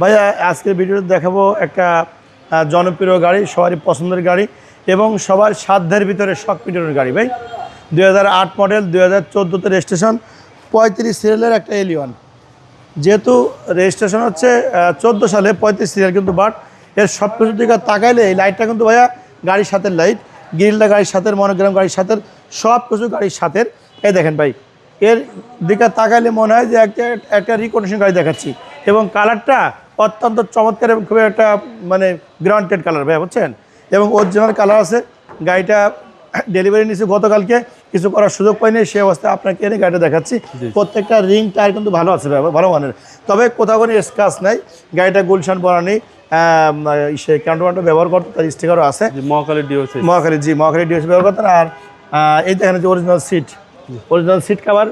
ভাইয়া আজকের ভিডিওতে দেখাবো একটা জনপ্রিয় গাড়ি, সবারই পছন্দের গাড়ি এবং সবার সাধ্যের ভিতরে শখ পিটনের গাড়ি, ভাই। দু হাজার আট মডেল দুই হাজার চোদ্দোতে রেজিস্ট্রেশন পঁয়ত্রিশ সিরিয়ালের একটা এলিওয়ান যেহেতু রেজিস্ট্রেশন হচ্ছে চোদ্দ সালে, পঁয়ত্রিশ সিরিয়াল কিন্তু বাট, এর সব কিছুর দিকে তাকাইলে এই লাইটটা কিন্তু ভাইয়া গাড়ির সাথে লাইট গ্রিলটা গাড়ির সাথে মনোগ্রাম গাড়ির সাথে সব কিছু গাড়ির সাথে। এই দেখেন ভাই, এর দিকে তাকাইলে মনে হয় যে একটা একটা রিকন্ডিশন গাড়ি দেখাচ্ছি। এবং কালারটা অত্যন্ত চমৎকার এবং খুবই একটা মানে গ্রান্টেড কালার ভাই বুঝছেন? এবং অরিজিনাল কালার আছে। গাড়িটা ডেলিভারি নিয়েছি গতকালকে। কিছু করার সুযোগ পাইনি সেই অবস্থায় আপনাকে এনে গাড়িটা দেখাচ্ছি। প্রত্যেকটা রিং টায়ার কিন্তু ভালো আছে ভালো মানের। তবে কোথাও কোনো স্কাচ নাই। গাড়িটা গুলশান বনানি সে ক্যান্টো ব্যবহার করতো তার স্টিকারও আছে। মহাকালী ডিওসি মহাখালী জি মহাখালী ডিএস ব্যবহার করতেন। আর এই দেখেন যে original seat original seat cover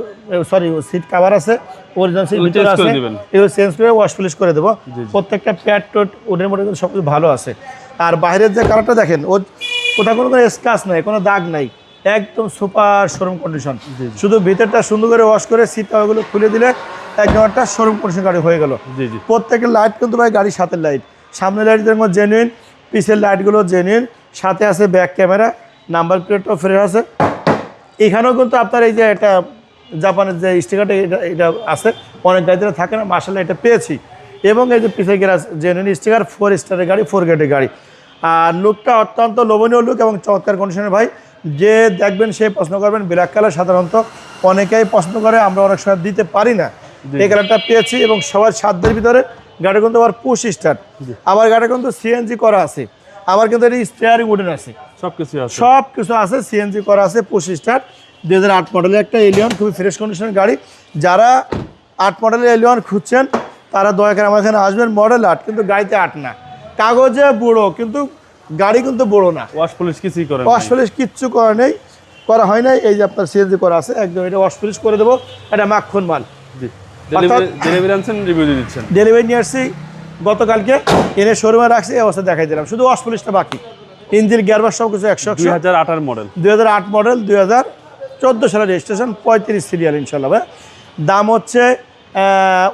sorry seat cover আছে অরিজিনাল সিট ভিতরে আছে এগুলো চেঞ্জ করে ওয়াশ পলিশ করে দেবো। প্রত্যেকটা প্যাড টোট ওদের মধ্যে সব কিছু ভালো আছে। আর বাইরের যে কালারটা দেখেন ও কোথাও কোনো কোনো স্কাচ নাই কোনো দাগ নাই একদম সুপার শোরুম কন্ডিশন শুধু ভিতরটা সুন্দর করে ওয়াশ করে সিট কাভারগুলো খুলে দিলে একদম একটা শোরুম কন্ডিশন গাড়ি হয়ে গেল। প্রত্যেকের লাইট কিন্তু ভাই গাড়ির সাথে লাইট সামনের লাইট যেমন জেনুইন পিছের লাইটগুলো জেনুইন সাথে আছে ব্যাক ক্যামেরা নাম্বার প্লেটও ফ্রেশ আছে। এখানেও কিন্তু আপনার এই যে একটা জাপানের যে স্টিকারটা এটা এটা আছে অনেক গাড়িতে থাকে না মার্শাল এটা পেয়েছি। এবং এই যে পিছিয়ে গেরা জেনুইন স্টিকার ফোর স্টারের গাড়ি ফোর গেটের গাড়ি। আর লুকটা অত্যন্ত লোভনীয় লুক এবং চমৎকার কন্ডিশনের ভাই। যে দেখবেন সে প্রশ্ন করবেন ব্ল্যাক কালার সাধারণত অনেকেই প্রশ্ন করে আমরা অনেক সময় দিতে পারি না। এই কালারটা পেয়েছি এবং সবার সাধ্যের ভিতরে গাড়ি কিন্তু আবার পুশ স্টার্ট আবার গাড়ি কিন্তু সিএনজি করা আছে। আবার কিন্তু এটি স্টেয়ারিং উডেন আছে। সব কিছু আছে সব কিছু আছে সিএনজি করা আছে পুশ স্টার্ট দুই হাজার আট মডেলের একটা এলিয়ন খুবই ফ্রেশ কন্ডিশনের গাড়ি। যারা আট মডেলের এলিয়ন খুঁজছেন তারা দয়া করে আমার এখানে আসবেন। মডেল আট কিন্তু গাড়িতে আট না। কাগজে বুড়ো কিন্তু গাড়ি কিন্তু বড় না। ওয়াশ পলিশ কিছুই করে ওয়াশ পলিশ কিচ্ছু করা নেই। করা হয় নাই এই যে আপনার সিএনজি করা আছে একদম এটা ওয়াশ পলিশ করে দেবো। এটা মাখন মাল। জি। ডেলিভারি ডেলিভারি আনছেন রিভিউ দিয়ে দিচ্ছেন? ডেলিভারি নিয়ে আসছি। গতকালকে এনে শোরুমে রাখছি এই অবস্থা দেখাই দিলাম। শুধু ওয়াশ পলিশটা বাকি। ইঞ্জিন গিয়ারবার সব কিছু একশো দুই একশো হাজার আঠার মডেল। দুই হাজার আট মডেল দুই হাজার চোদ্দ সালের রেজিস্ট্রেশন পঁয়ত্রিশ সিরিয়াল ইনশাল্লাহ। দাম হচ্ছে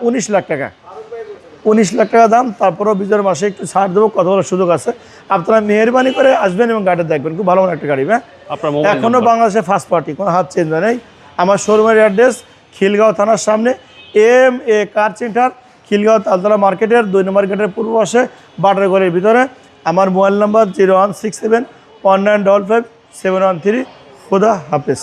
উনিশ লাখ টাকা। উনিশ লাখ টাকা দাম তারপরেও বিজয়ের মাসে একটু ছাড় দেবো কথা বলার সুযোগ আছে। আপনারা মেহরবানি করে আসবেন এবং গাড়িটা দেখবেন খুব ভালো একটা গাড়ি হ্যাঁ আপনার এখনও বাংলাদেশে ফার্স্ট পার্টি কোনো হাত চেঞ্জ হয় নাই। আমার শোরুমের অ্যাড্রেস খিলগাঁও থানার সামনে M A car centre Khilgaon Taltala মার্কেটের দুই নম্বর গেটের পূর্ব পাশে বাটারগড়ের ভিতরে। আমার mobile number zero one six seven one nine double five seven one three খুদা হাফেজ।